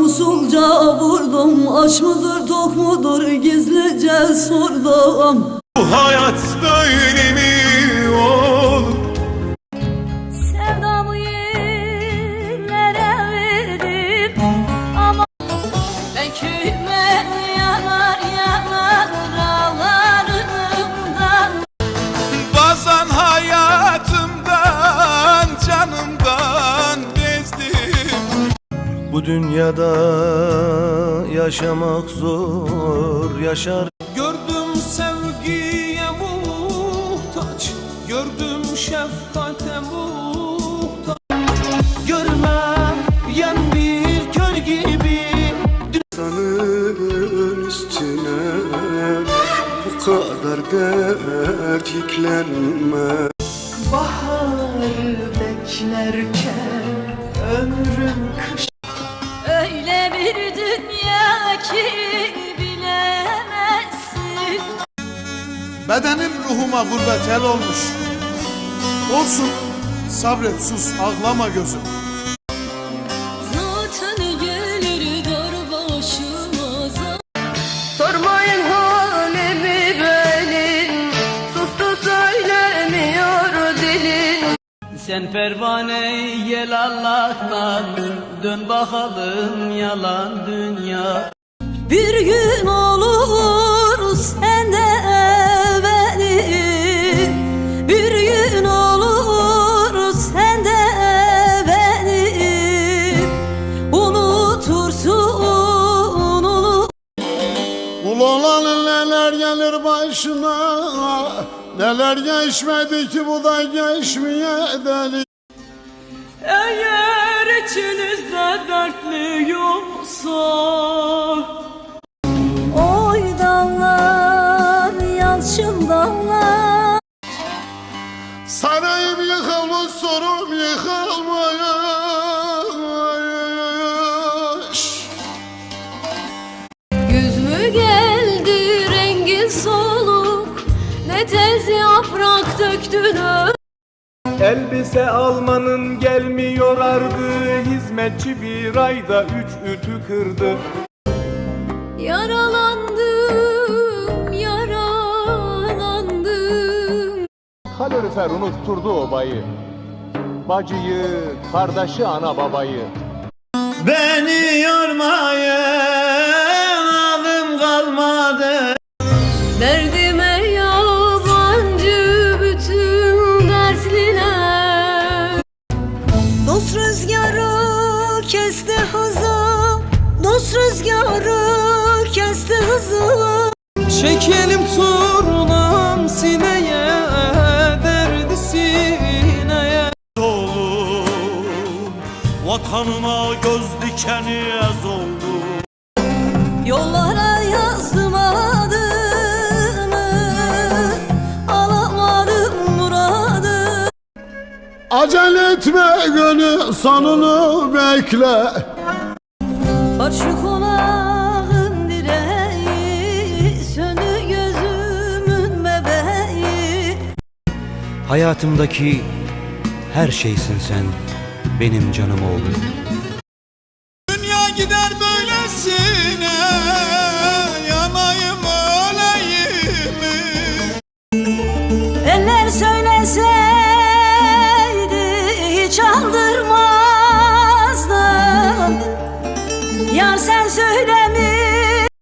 Usulca vurdum aç mıdır tok mudur? Gizlice sordum. Bu hayat böyle Bu dünyada yaşamak zor yaşar. Gördüm sevgiye muhtaç Gördüm şefkate muhtaç. Görmeyen bir kör gibi. İnsanın üstüne bu kadar dert yüklenme Baharı beklerken ömrüm kış dünya ki bilemezsin. Bedenim ruhuma gurbet el olmuş. Olsun sabret sus ağlama gözüm. Zaten gelir dar başıma Sormayın halimi benim. Sustu söylemiyor dilim. Sen pervane yel Allah'tan Dön bakalım yalan dünya Bir gün olur sen de benim Bir gün olur sen de benim Unutursun unut Ulan neler gelir başına Neler geçmedi ki bu da geçmeye deli? Eğer içinizde dertli yoksa Sarayım yıkılmış sorum yıkılmış. Güz mü geldi rengin soluk? Ne tez yaprak döktün Elbise almanın gelmiyor ardı Hizmetçi bir ayda üç ütü kırdı. Yaralandım, Kalorifer unutturdu obayı. Bacıyı, kardeşi, ana babayı. Beni yormayın adım kalmadı Derdime yabancı bütün dertliler Dost rüzgarı kesti hızı Dost rüzgarı kesti hızı Çekelim turnam Vatanına göz dikeni ez oldu. Yollara yazdım adını Alamadım muradı. Acele etme gönül sonunu bekle. Açık olağın direği Söndü gözümün bebeği. Hayatımdaki her şeysin sen benim canım oğlum. Dünya gider böylesine Yanayım öleyim? Eller söyleseydi hiç aldırmazdım